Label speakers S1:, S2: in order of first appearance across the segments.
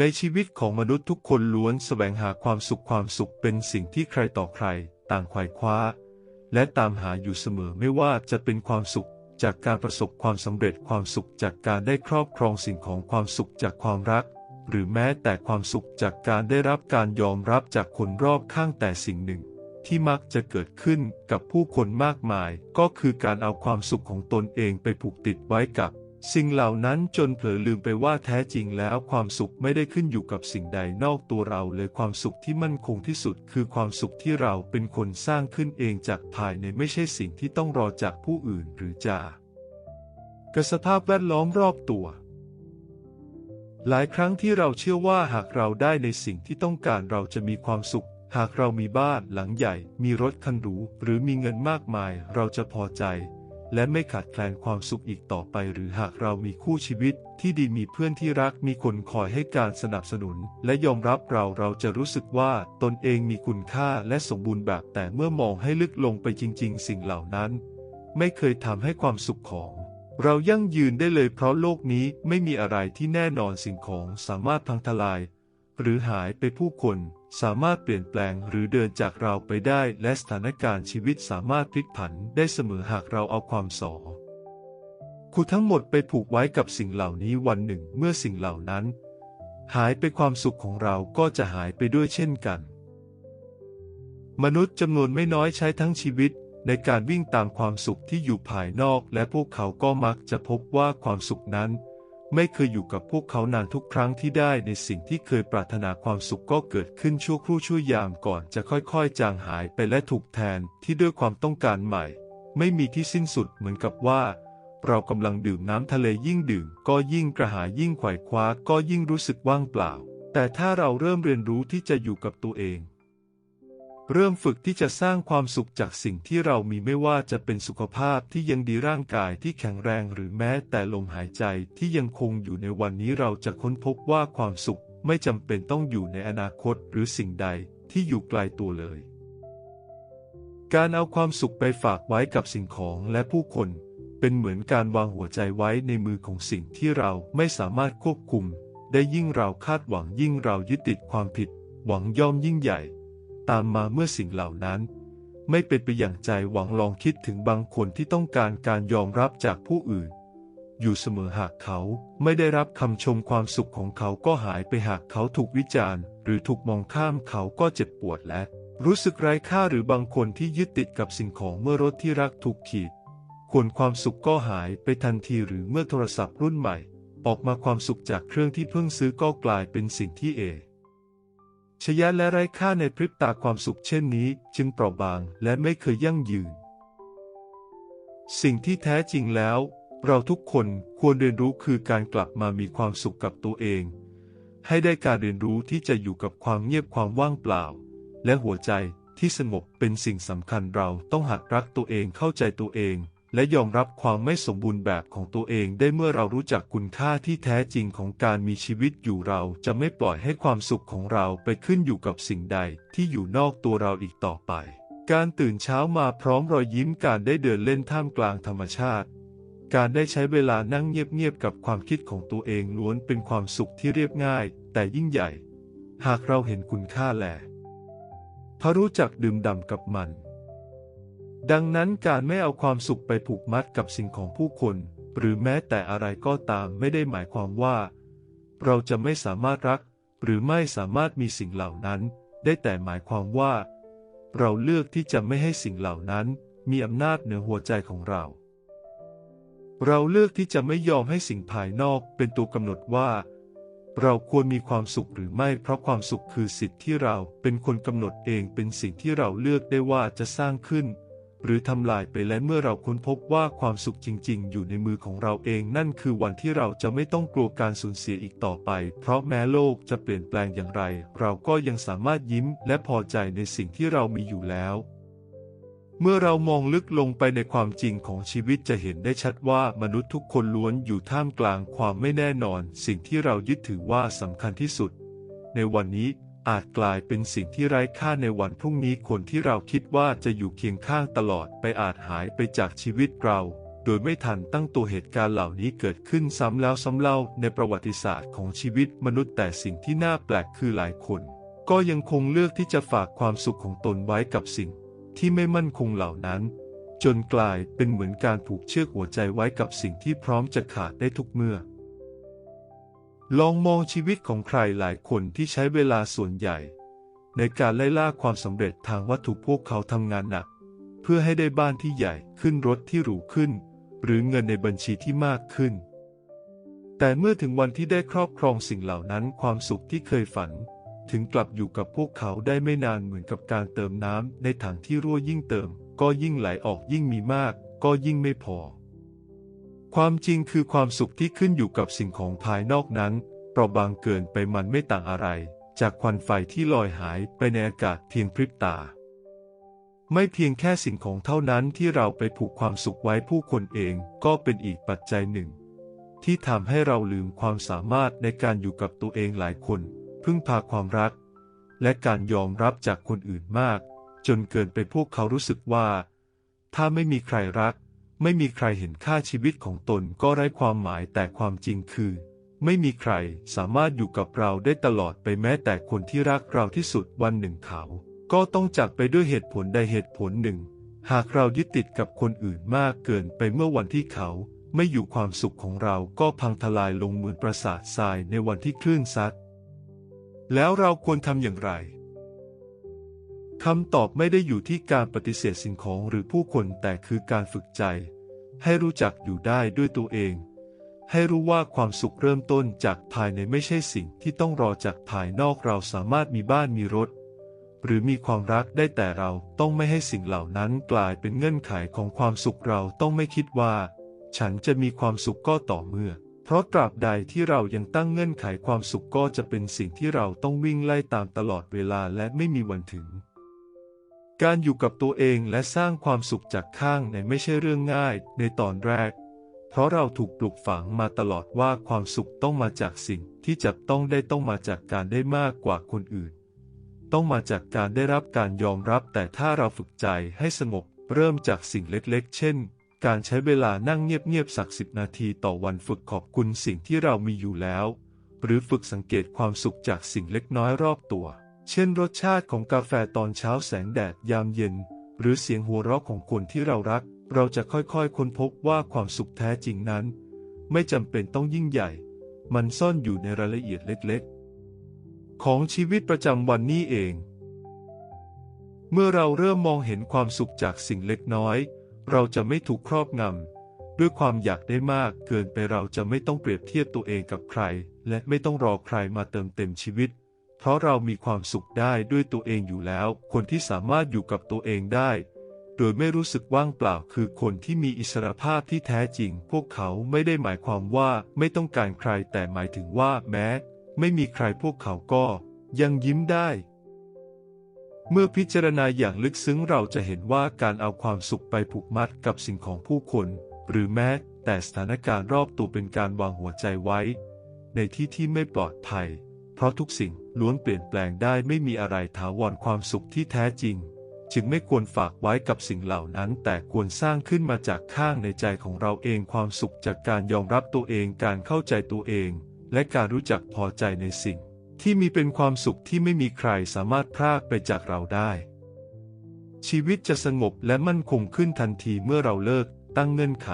S1: ในชีวิตของมนุษย์ทุกคนล้วนแสวงหาความสุขความสุขเป็นสิ่งที่ใครต่อใคร ต่างไขว่คว้า และตามหาอยู่เสมอไม่ว่าจะเป็นความสุขจากการประสบความสำเร็จความสุขจากการได้ครอบครองสิ่งของความสุขจากความรัก หรือแม้แต่ความสุขจากการได้รับการยอมรับจากคนรอบข้างแต่สิ่งหนึ่ง ที่มักจะเกิดขึ้นกับผู้คนมากมาย ก็คือการเอาความสุขของตนเองไปผูกติดไว้กับ สิ่งเหล่านั้นจนเผลอลืมไปว่าแท้จริงแล้วความสุขไม่ได้ขึ้นอยู่กับสิ่งใดนอกตัวเราเลยความสุขที่มั่นคงที่สุด คือความสุขที่เราเป็นคนสร้างขึ้นเองจากภายในไม่ใช่สิ่งที่ต้องรอจากผู้อื่นหรือจากสภาพแวดล้อมรอบตัว หลายครั้งที่เราเชื่อว่าหากเราได้ในสิ่งที่ต้องการเราจะมีความสุข หากเรามีบ้านหลังใหญ่ มีรถคันหรูหรือมีเงินมากมาย เราจะพอใจ และไม่ขาดแคลนความสุขอีกต่อไป หรือหากเรามีคู่ชีวิตที่ดีมีเพื่อนที่รักมีคนคอยให้การสนับสนุน และยอมรับเราเราจะรู้สึกว่าตนเองมีคุณค่าและสมบูรณ์แบบแต่เมื่อมองให้ลึกลงไปจริง ๆ สิ่งเหล่านั้น ไม่เคยทำให้ความสุขของเรายั่งยืนได้เลยเพราะโลกนี้ไม่มีอะไรที่แน่นอนสิ่งของสามารถพังทลาย หรือหายไปผู้คน สามารถเปลี่ยนแปลงหรือเดินจากเราไปได้ และสถานการณ์ชีวิตสามารถพลิกผันได้เสมอหากเราเอาความสอคุณทั้งหมดไปผูกไว้กับสิ่งเหล่านี้วันหนึ่งเมื่อสิ่งเหล่านั้น หายไปความสุขของเราก็จะหายไปด้วยเช่นกัน มนุษย์จำนวนไม่น้อยใช้ทั้งชีวิตในการวิ่งตามความสุขที่อยู่ภายนอก และพวกเขาก็มักจะพบว่าความสุขนั้น ไม่เคยอยู่กับพวกเขานานทุกครั้งที่ได้ในสิ่งที่เคยปรารถนาความสุขก็เกิดขึ้นชั่วครู่ชั่วยามก่อนจะค่อยๆ จางหายไปและถูกแทนที่ด้วยความต้องการใหม่ ไม่มีที่สิ้นสุดเหมือนกับว่า เรากำลังดื่มน้ำทะเลยิ่งดื่ม ก็ยิ่งกระหายยิ่งไขว่คว้าก็ยิ่งรู้สึกว่างเปล่า แต่ถ้าเราเริ่มเรียนรู้ที่จะอยู่กับตัวเอง เริ่มฝึกที่จะสร้างความสุขจากสิ่งที่เรามีไม่ว่าจะเป็นสุขภาพที่ยังดีร่างกายที่แข็งแรงหรือแม้แต่ลมหายใจที่ยังคงอยู่ในวันนี้เราจะค้นพบว่าความสุขไม่จำเป็นต้องอยู่ในอนาคตหรือสิ่งใดที่อยู่ไกลตัวเลย การเอาความสุขไปฝากไว้กับสิ่งของและผู้คน เป็นเหมือนการวางหัวใจไว้ในมือของสิ่งที่เราไม่สามารถควบคุม ได้ยิ่งเราคาดหวังยิ่งเรายึดติดความผิด หวังย่อมยิ่งใหญ่ ตามมาเมื่อสิ่งเหล่านั้น ไม่เป็นไปอย่างใจหวังลองคิดถึงบางคนที่ต้องการการยอมรับจากผู้อื่น อยู่เสมอหากเขาไม่ได้รับคำชมความสุขของเขาก็หายไปหากเขาถูกวิจารณ์ หรือถูกมองข้ามเขาก็เจ็บปวดและรู้สึกไร้ค่าหรือบางคนที่ยึดติดกับสิ่งของเมื่อรถที่รักถูกขีดควรความสุขก็หายไปทันทีหรือเมื่อโทรศัพท์รุ่นใหม่ ออกมาความสุขจากเครื่องที่เพิ่งซื้อก็กลายเป็นสิ่งที่เอ ชยะและไร้ค่าในพริบตาความสุขเช่นนี้จึงเปราะบางและไม่เคยยั่งยืน สิ่งที่แท้จริงแล้ว เราทุกคนควรเรียนรู้คือการกลับมามีความสุขกับตัวเอง ให้ได้การเรียนรู้ที่จะอยู่กับความเงียบความว่างเปล่า และหัวใจที่สงบเป็นสิ่งสำคัญเราต้องหัดรักตัวเองเข้าใจตัวเอง และยอมรับความไม่สมบูรณ์แบบของตัวเองได้เมื่อเรารู้จักคุณค่าที่แท้จริงของการมีชีวิตอยู่เราจะไม่ปล่อยให้ความสุขของเราไปขึ้นอยู่กับสิ่งใดที่อยู่นอกตัวเราอีกต่อไป การตื่นเช้ามาพร้อมรอยยิ้มการได้เดินเล่นท่ามกลางธรรมชาติ การได้ใช้เวลานั่งเงียบๆกับความคิดของตัวเองล้วนเป็นความสุขที่เรียบง่าย แต่ยิ่งใหญ่ หากเราเห็นคุณค่าแลพระรู้จักดื่มด่ำกับมัน ดังนั้นการไม่เอาความสุขไปผูกมัดกับสิ่งของผู้คน หรือแม้แต่อะไรก็ตามไม่ได้หมายความว่า เราจะไม่สามารถรัก หรือไม่สามารถมีสิ่งเหล่านั้น ได้แต่หมายความว่า เราเลือกที่จะไม่ให้สิ่งเหล่านั้น มีอำนาจเหนือหัวใจของเรา เราเลือกที่จะไม่ยอมให้สิ่งภายนอกเป็นตัวกำหนดว่า เราควรมีความสุขหรือไม่เพราะความสุขคือสิทธิ์ที่เราเป็นคนกำหนดเองเป็นสิ่งที่เราเลือกได้ว่าจะสร้างขึ้น หรือทำลายไปและเมื่อเราค้นพบว่าความสุขจริง ๆ อยู่ในมือของเราเองนั่นคือวันที่เราจะไม่ต้องกลัวการสูญเสียอีกต่อไป เพราะแม้โลกจะเปลี่ยนแปลงอย่างไร เราก็ยังสามารถยิ้มและพอใจในสิ่งที่เรามีอยู่แล้ว เมื่อเรามองลึกลงไปในความจริงของชีวิตจะเห็นได้ชัดว่ามนุษย์ทุกคนล้วนอยู่ท่ามกลางความไม่แน่นอน สิ่งที่เรายึดถือว่าสำคัญที่สุด ในวันนี้ อาจกลายเป็นสิ่งที่ไร้ค่าในวันพรุ่งนี้คนที่เราคิดว่าจะอยู่เคียงข้างตลอดไปอาจหายไปจากชีวิตเรา โดยไม่ทันตั้งตัวเหตุการณ์เหล่านี้เกิดขึ้นซ้ำแล้วซ้ำเล่าในประวัติศาสตร์ของชีวิตมนุษย์แต่สิ่งที่น่าแปลกคือหลายคน ก็ยังคงเลือกที่จะฝากความสุขของตนไว้กับสิ่ง ที่ไม่มั่นคงเหล่านั้น จนกลายเป็นเหมือนการผูกเชือกหัวใจไว้กับสิ่งที่พร้อมจะขาดได้ทุกเมื่อ ลองมองชีวิตของใครหลายคนที่ใช้เวลาส่วนใหญ่ ในการไล่ล่าความสำเร็จทางวัตถุพวกเขาทำงานหนัก เพื่อให้ได้บ้านที่ใหญ่ขึ้นรถที่หรูขึ้น หรือเงินในบัญชีที่มากขึ้น แต่เมื่อถึงวันที่ได้ครอบครองสิ่งเหล่านั้นความสุขที่เคยฝัน ถึงกลับอยู่กับพวกเขาได้ไม่นานเหมือนกับการเติมน้ำในถังที่รั่วยิ่งเติม ก็ยิ่งไหลออกยิ่งมีมาก ก็ยิ่งไม่พอ ความจริงคือความสุขที่ขึ้นอยู่กับสิ่งของภายนอกนั้นเปราะบางเกินไปมันไม่ต่างอะไร จากควันไฟที่ลอยหายไปในอากาศเพียงพริบตา ไม่เพียงแค่สิ่งของเท่านั้นที่เราไปผูกความสุขไว้ผู้คนเองก็เป็นอีกปัจจัยหนึ่ง ที่ทำให้เราลืมความสามารถในการอยู่กับตัวเองหลายคน พึ่งพาความรัก และการยอมรับจากคนอื่นมาก จนเกินไปพวกเขารู้สึกว่า ถ้าไม่มีใครรัก ไม่มีใครเห็นค่าชีวิตของตนก็ไร้ความหมายแต่ความจริงคือ ไม่มีใครสามารถอยู่กับเราได้ตลอดไปแม้แต่คนที่รักเราที่สุดวันหนึ่งเขา ก็ต้องจากไปด้วยเหตุผลใดเหตุผลหนึ่ง หากเรายึดติดกับคนอื่นมากเกินไปเมื่อวันที่เขาไม่อยู่ความสุขของเราก็พังทลายลงเหมือนปราสาททรายในวันที่คลื่นซัดแล้วเราควรทำอย่างไร คำตอบไม่ได้อยู่ที่การปฏิเสธสิ่งของหรือผู้คนแต่คือการฝึกใจ ให้รู้จักอยู่ได้ด้วยตัวเอง ให้รู้ว่าความสุขเริ่มต้นจากภายในไม่ใช่สิ่งที่ต้องรอจากภายนอกเราสามารถมีบ้านมีรถ หรือมีความรักได้แต่เราต้องไม่ให้สิ่งเหล่านั้นกลายเป็นเงื่อนไขของความสุขเราต้องไม่คิดว่า ฉันจะมีความสุขก็ต่อเมื่อ เพราะตราบใดที่เรายังตั้งเงื่อนไขความสุขก็จะเป็นสิ่งที่เราต้องวิ่งไล่ตามตลอดเวลาและไม่มีวันถึง การอยู่กับตัวเองและสร้างความสุขจากข้างในไม่ใช่เรื่องง่ายในตอนแรก เพราะเราถูกปลูกฝังมาตลอดว่าความสุขต้องมาจากสิ่งที่จับต้องได้ต้องมาจากการได้มากกว่าคนอื่น ต้องมาจากการได้รับการยอมรับแต่ถ้าเราฝึกใจให้สงบเริ่มจากสิ่งเล็กๆ เช่น การใช้เวลานั่งเงียบๆสักสิบนาทีต่อวันฝึกขอบคุณสิ่งที่เรามีอยู่แล้ว หรือฝึกสังเกตความสุขจากสิ่งเล็กน้อยรอบตัว เช่นรสชาติของกาแฟตอนเช้าแสงแดดยามเย็น หรือเสียงหัวเราะของคนที่เรารัก เราจะค่อยๆค้นพบว่าความสุขแท้จริงนั้น ไม่จำเป็นต้องยิ่งใหญ่ มันซ่อนอยู่ในรายละเอียดเล็กๆ ของชีวิตประจำวันนี้เอง เมื่อเราเริ่มมองเห็นความสุขจากสิ่งเล็กน้อย เราจะไม่ถูกครอบงำด้วยความอยากได้มากเกินไปเราจะไม่ต้องเปรียบเทียบตัวเองกับใคร และไม่ต้องรอใครมาเติมเต็มชีวิต เพราะเรามีความสุขได้ด้วยตัวเองอยู่แล้ว คนที่สามารถอยู่กับตัวเองได้ โดยไม่รู้สึกว่างเปล่าคือคนที่มีอิสรภาพที่แท้จริง พวกเขาไม่ได้หมายความว่าไม่ต้องการใครแต่หมายถึงว่าแม้ ไม่มีใครพวกเขาก็ยังยิ้มได้ เมื่อพิจารณาอย่างลึกซึ้งเราจะเห็นว่าการเอาความสุขไปผูกมัดกับสิ่งของผู้คน หรือแม้แต่สถานการณ์รอบตัวเป็นการวางหัวใจไว้ ในที่ที่ไม่ปลอดภัย เพราะทุกสิ่ง ล้วนเปลี่ยนแปลงได้ไม่มีอะไรถาวรความสุขที่แท้จริง จึงไม่ควรฝากไว้กับสิ่งเหล่านั้น แต่ควรสร้างขึ้นมาจากข้างในใจของเราเองความสุขจากการยอมรับตัวเองการเข้าใจตัวเอง และการรู้จักพอใจในสิ่ง ที่มีเป็นความสุขที่ไม่มีใครสามารถพรากไปจากเราได้ ชีวิตจะสงบและมั่นคงขึ้นทันทีเมื่อเราเลิกตั้งเงื่อนไข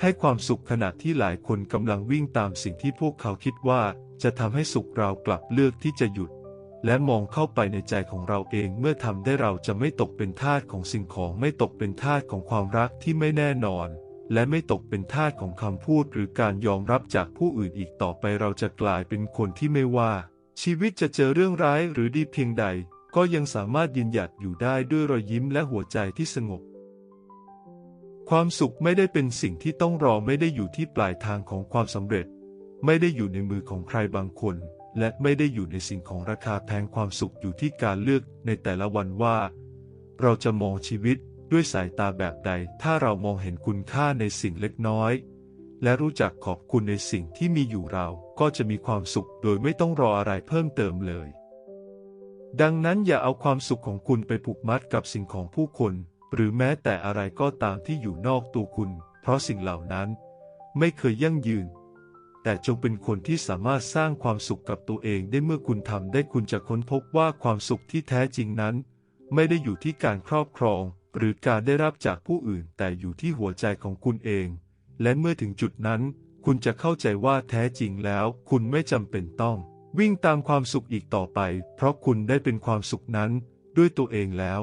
S1: ให้ความสุขขณะที่หลายคนกำลังวิ่งตามสิ่งที่พวกเขาคิดว่า จะทำให้สุขเรากลับเลือกที่จะหยุด และมองเข้าไปในใจของเราเองเมื่อทำได้เราจะไม่ตกเป็นทาสของสิ่งของไม่ตกเป็นทาสของความรักที่ไม่แน่นอน และไม่ตกเป็นทาสของคำพูดหรือการยอมรับจากผู้อื่นอีกต่อไปเราจะกลายเป็นคนที่ไม่ว่า ชีวิตจะเจอเรื่องร้ายหรือดีเพียงใด ก็ยังสามารถยืนหยัดอยู่ได้ด้วยรอยยิ้มและหัวใจที่สงบความสุขไม่ได้เป็นสิ่งที่ต้องรอไม่ได้อยู่ที่ปลายทางของความสำเร็จ ไม่ได้อยู่ในมือของใครบางคน และไม่ได้อยู่ในสิ่งของราคาแพงความสุขอยู่ที่การเลือกในแต่ละวันว่า เราจะมองชีวิตด้วยสายตาแบบใด ถ้าเรามองเห็นคุณค่าในสิ่งเล็กน้อย และรู้จักขอบคุณในสิ่งที่มีอยู่เราก็จะมีความสุขโดยไม่ต้องรออะไรเพิ่มเติมเลย ดังนั้นอย่าเอาความสุขของคุณไปผูกมัดกับสิ่งของผู้คน หรือแม้แต่อะไรก็ตามที่อยู่นอกตัวคุณ เพราะสิ่งเหล่านั้น ไม่เคยยั่งยืน แต่จงเป็นคนที่สามารถสร้างความสุขกับตัวเองได้เมื่อคุณทำได้คุณจะค้นพบว่าความสุขที่แท้จริงนั้น ไม่ได้อยู่ที่การครอบครอง หรือการได้รับจากผู้อื่น แต่อยู่ที่หัวใจของคุณเอง และเมื่อถึงจุดนั้น คุณจะเข้าใจว่าแท้จริงแล้ว คุณไม่จำเป็นต้อง วิ่งตามความสุขอีกต่อไป เพราะคุณได้เป็นความสุขนั้น ด้วยตัวเองแล้ว